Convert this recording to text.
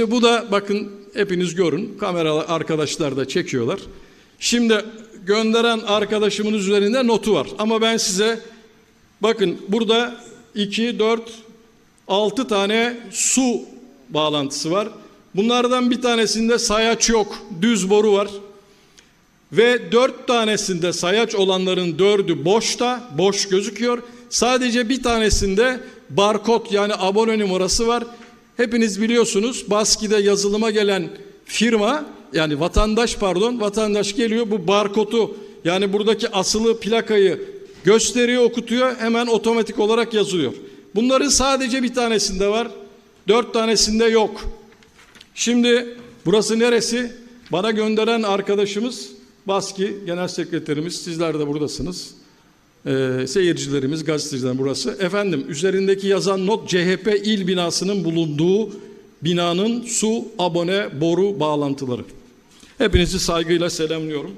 Bu da bakın hepiniz görün. Kamera arkadaşlar da çekiyorlar. Şimdi gönderen arkadaşımın üzerinde notu var. Ama ben size bakın burada 2, 4, 6 tane su bağlantısı var. Bunlardan bir tanesinde sayaç yok. Düz boru var. Ve dört tanesinde sayaç olanların dördü boşta, boş gözüküyor. Sadece bir tanesinde barkod yani abone numarası var. Hepiniz biliyorsunuz Baski'de yazılıma gelen firma yani vatandaş pardon vatandaş geliyor bu barkodu yani buradaki asılı plakayı gösteriyor okutuyor hemen otomatik olarak yazılıyor. Bunların sadece bir tanesinde var dört tanesinde yok. Şimdi burası neresi? Bana gönderen arkadaşımız Baski Genel Sekreterimiz. Sizler de buradasınız. Ee, seyircilerimiz, gazeteciler burası. Efendim üzerindeki yazan not CHP il binasının bulunduğu binanın su, abone, boru bağlantıları. Hepinizi saygıyla selamlıyorum.